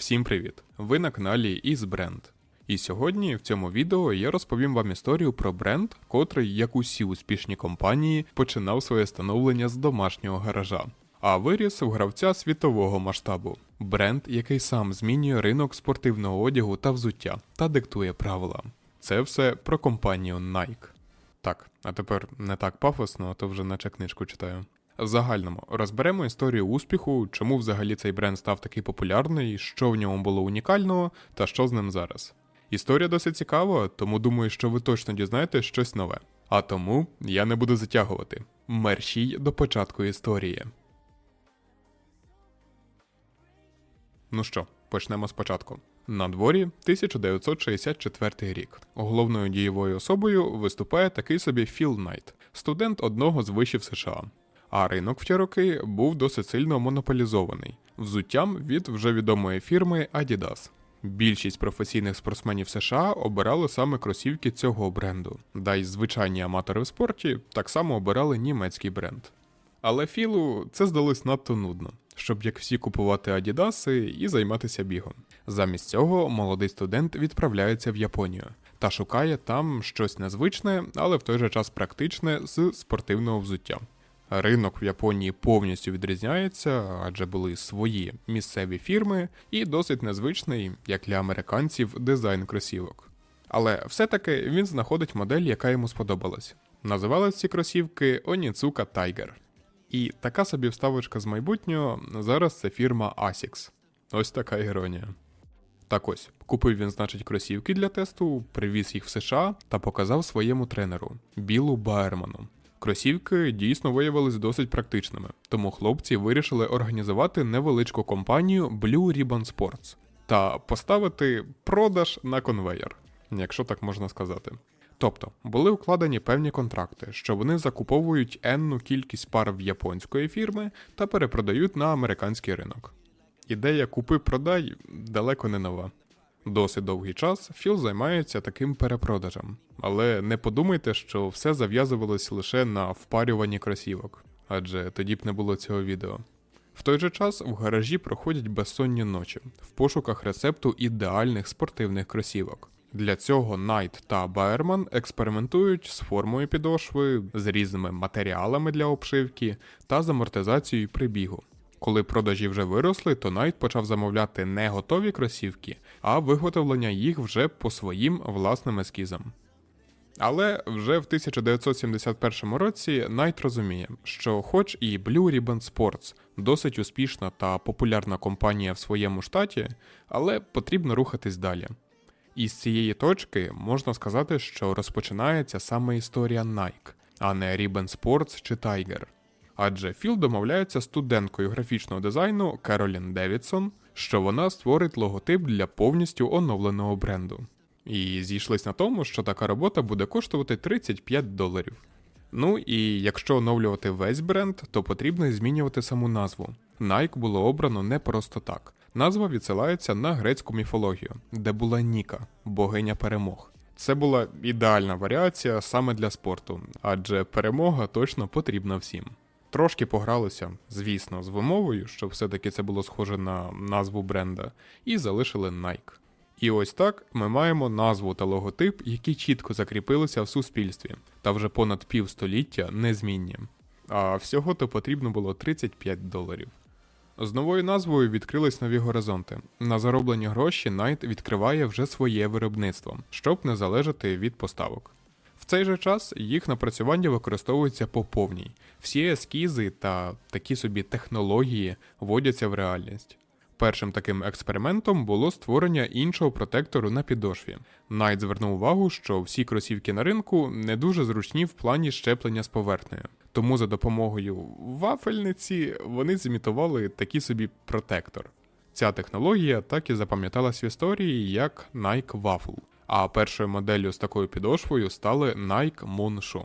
Всім привіт! Ви на каналі EaseBrand. І сьогодні в цьому відео я розповім вам історію про бренд, котрий, як усі успішні компанії, починав своє становлення з домашнього гаража, а виріс в гравця світового масштабу. Бренд, який сам змінює ринок спортивного одягу та взуття та диктує правила. Це все про компанію Nike. Так, а тепер не так пафосно, а то вже наче книжку читаю. Загальному розберемо історію успіху, чому взагалі цей бренд став такий популярний, що в ньому було унікального та що з ним зараз. Історія досить цікава, тому думаю, що ви точно дізнаєтесь щось нове. А тому я не буду затягувати. Мерщій до початку історії. Ну що, почнемо спочатку. На дворі 1964 рік. Головною дієвою особою виступає такий собі Філ Найт, студент одного з вишів США. А ринок в ті роки був досить сильно монополізований взуттям від вже відомої фірми Adidas. Більшість професійних спортсменів США обирали саме кросівки цього бренду, да й звичайні аматори в спорті так само обирали німецький бренд. Але Філу це здалось надто нудно, щоб як всі купувати Адідаси і займатися бігом. Замість цього молодий студент відправляється в Японію та шукає там щось незвичне, але в той же час практичне з спортивного взуття. Ринок в Японії повністю відрізняється, адже були свої місцеві фірми і досить незвичний, як для американців, дизайн кросівок. Але все-таки він знаходить модель, яка йому сподобалась. Називались ці кросівки Onitsuka Tiger. І така собі вставочка з майбутнього зараз це фірма Asics. Ось така іронія. Так ось, купив він, значить, кросівки для тесту, привіз їх в США та показав своєму тренеру Білу Байерману. Кросівки дійсно виявились досить практичними, тому хлопці вирішили організувати невеличку компанію Blue Ribbon Sports та поставити продаж на конвейер, якщо так можна сказати. Тобто були укладені певні контракти, що вони закуповують енну кількість пар в японської фірми та перепродають на американський ринок. Ідея купи-продай далеко не нова. Досить довгий час Філ займається таким перепродажем, але не подумайте, що все зав'язувалось лише на впарюванні кросівок, адже тоді б не було цього відео. В той же час в гаражі проходять безсонні ночі в пошуках рецепту ідеальних спортивних кросівок. Для цього Найт та Байерман експериментують з формою підошви, з різними матеріалами для обшивки та з амортизацією при бігу. Коли продажі вже виросли, то Найт почав замовляти не готові кросівки, а виготовлення їх вже по своїм власним ескізам. Але вже в 1971 році Найт розуміє, що хоч і Blue Ribbon Sports досить успішна та популярна компанія в своєму штаті, але потрібно рухатись далі. І з цієї точки можна сказати, що розпочинається саме історія Nike, а не Ribbon Sports чи Tiger. Адже Філ домовляється з студенткою графічного дизайну Керолін Девідсон, що вона створить логотип для повністю оновленого бренду. І зійшлись на тому, що така робота буде коштувати 35 доларів. Ну і якщо оновлювати весь бренд, то потрібно змінювати саму назву. Nike було обрано не просто так. Назва відсилається на грецьку міфологію, де була Ніка, богиня перемог. Це була ідеальна варіація саме для спорту, адже перемога точно потрібна всім. Трошки погралися, звісно, з вимовою, щоб все-таки це було схоже на назву бренда, і залишили Nike. І ось так ми маємо назву та логотип, які чітко закріпилися в суспільстві, та вже понад півстоліття незмінні. А всього то потрібно було 35 доларів. З новою назвою відкрились нові горизонти. На зароблені гроші Найт відкриває вже своє виробництво, щоб не залежати від поставок. Цей же час їх напрацювання використовуються по повній. Всі ескізи та такі собі технології вводяться в реальність. Першим таким експериментом було створення іншого протектору на підошві. Найт звернув увагу, що всі кросівки на ринку не дуже зручні в плані щеплення з поверхнею. Тому за допомогою вафельниці вони зімітували такий собі протектор. Ця технологія так і запам'яталась в історії як Nike Waffle, а першою моделлю з такою підошвою стали Nike Moonshoe.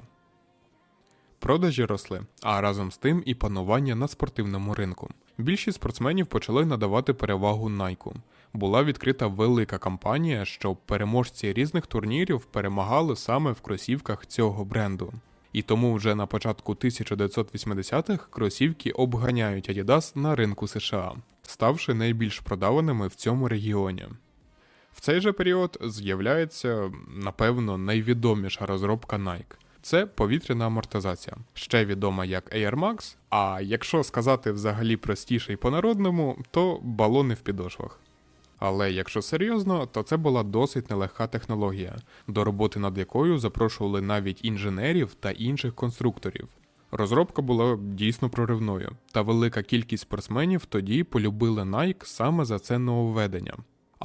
Продажі росли, а разом з тим і панування на спортивному ринку. Більшість спортсменів почали надавати перевагу Найку. Була відкрита велика кампанія, щоб переможці різних турнірів перемагали саме в кросівках цього бренду. І тому вже на початку 1980-х кросівки обганяють Adidas на ринку США. ставши найбільш продаваними в цьому регіоні. В цей же період з'являється, напевно, найвідоміша розробка Nike. Це повітряна амортизація, ще відома як Air Max, а якщо сказати взагалі простіше і по-народному, то балони в підошвах. Але якщо серйозно, то це була досить нелегка технологія, до роботи над якою запрошували навіть інженерів та інших конструкторів. Розробка була дійсно проривною, та велика кількість спортсменів тоді полюбили Nike саме за це нововведення.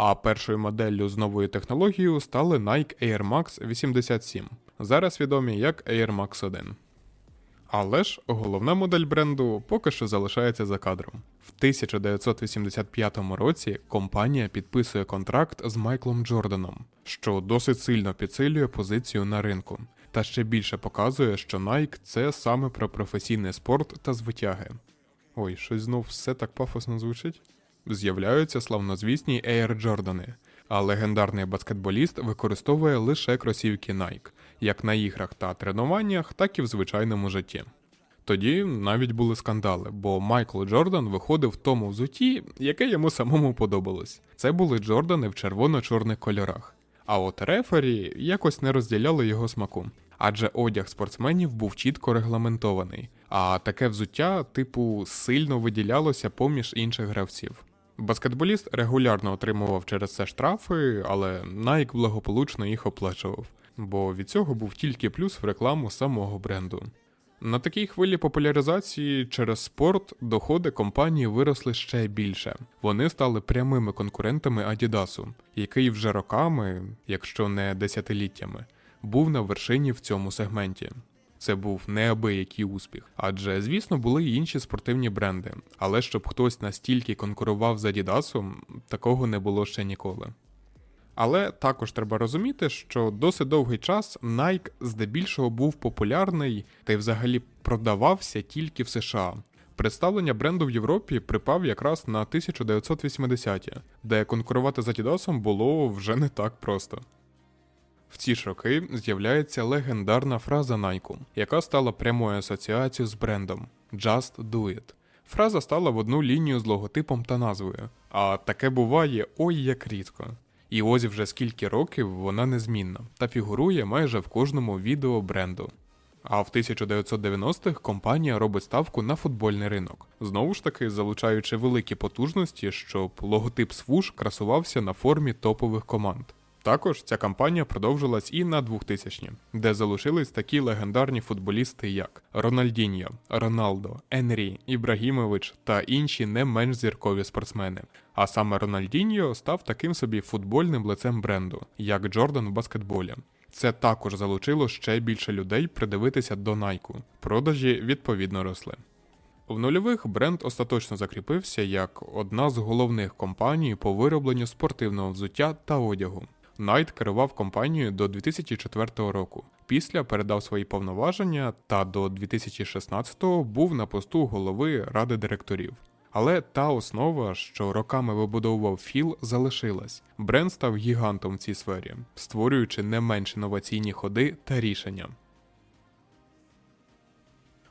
А першою моделлю з новою технологією стали Nike Air Max 87, зараз відомі як Air Max 1. Але ж головна модель бренду поки що залишається за кадром. В 1985 році компанія підписує контракт з Майклом Джорданом, що досить сильно підсилює позицію на ринку, та ще більше показує, що Nike – це саме про професійний спорт та звитяги. Ой, щось знов все так пафосно звучить. З'являються славнозвісні Air Джордани, а легендарний баскетболіст використовує лише кросівки Nike, як на іграх та тренуваннях, так і в звичайному житті. Тоді навіть були скандали, бо Майкл Джордан виходив в тому взутті, яке йому самому подобалось. Це були Джордани в червоно-чорних кольорах. А от рефері якось не розділяли його смаку, адже одяг спортсменів був чітко регламентований, а таке взуття, типу, сильно виділялося поміж інших гравців. Баскетболіст регулярно отримував через це штрафи, але Nike благополучно їх оплачував, бо від цього був тільки плюс в рекламу самого бренду. На такій хвилі популяризації через спорт доходи компанії виросли ще більше. Вони стали прямими конкурентами Адідасу, який вже роками, якщо не десятиліттями, був на вершині в цьому сегменті. Це був неабиякий успіх, адже, звісно, були й інші спортивні бренди, але щоб хтось настільки конкурував з Адідасом, такого не було ще ніколи. Але також треба розуміти, що досить довгий час Nike здебільшого був популярний та й взагалі продавався тільки в США. Представлення бренду в Європі припав якраз на 1980-ті, де конкурувати з Adidas було вже не так просто. В ці ж роки з'являється легендарна фраза Nike, яка стала прямою асоціацією з брендом Just Do It. Фраза стала в одну лінію з логотипом та назвою, а таке буває ой як рідко. І ось вже скільки років вона незмінна та фігурує майже в кожному відео бренду. А в 1990-х компанія робить ставку на футбольний ринок, знову ж таки залучаючи великі потужності, щоб логотип свуш красувався на формі топових команд. Також ця кампанія продовжилась і на 2000-ні, де залишились такі легендарні футболісти, як Рональдіньо, Роналдо, Енрі, Ібрагімович та інші не менш зіркові спортсмени. А саме Рональдіньо став таким собі футбольним лицем бренду, як Джордан в баскетболі. Це також залучило ще більше людей придивитися до Найку. Продажі відповідно росли. В нульових бренд остаточно закріпився як одна з головних компаній по виробленню спортивного взуття та одягу. Найт керував компанією до 2004 року. Після передав свої повноваження та до 2016-го був на посту голови ради директорів. Але та основа, що роками вибудовував Філ, залишилась. Бренд став гігантом в цій сфері, створюючи не менш інноваційні ходи та рішення.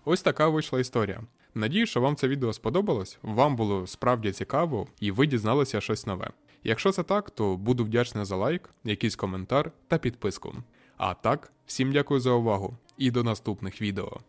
Ось така вийшла історія. Надію, що вам це відео сподобалось, вам було справді цікаво і ви дізналися щось нове. Якщо це так, то буду вдячний за лайк, якийсь коментар та підписку. А так, всім дякую за увагу і до наступних відео.